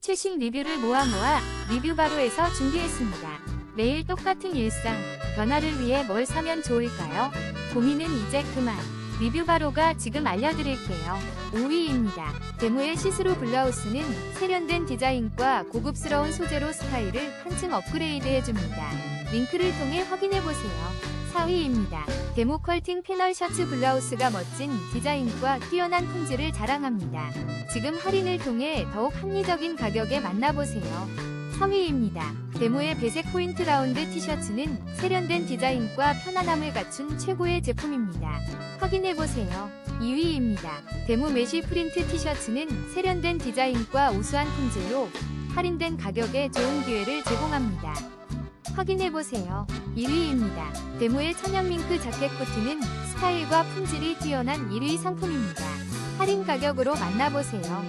최신 리뷰를 모아 모아 리뷰 바로에서 준비했습니다. 매일 똑같은 일상, 변화를 위해 뭘 사면 좋을까요? 고민은 이제 그만. 리뷰 바로가 지금 알려드릴게요. 5위입니다. 데모의 시스루 블라우스는 세련된 디자인과 고급스러운 소재로 스타일을 한층 업그레이드해줍니다. 링크를 통해 확인해보세요. 4위입니다. 데모 컬팅 패널 셔츠 블라우스가 멋진 디자인과 뛰어난 품질을 자랑합니다. 지금 할인을 통해 더욱 합리적인 가격에 만나보세요. 3위입니다. 데모의 배색 포인트 라운드 티셔츠는 세련된 디자인과 편안함을 갖춘 최고의 제품입니다. 확인해보세요. 2위입니다. 데모 메쉬 프린트 티셔츠는 세련된 디자인과 우수한 품질로 할인된 가격에 좋은 기회를 제공합니다. 확인해보세요. 1위입니다. 데모의 천연 밍크 자켓 코트는 스타일과 품질이 뛰어난 1위 상품입니다. 할인 가격으로 만나보세요.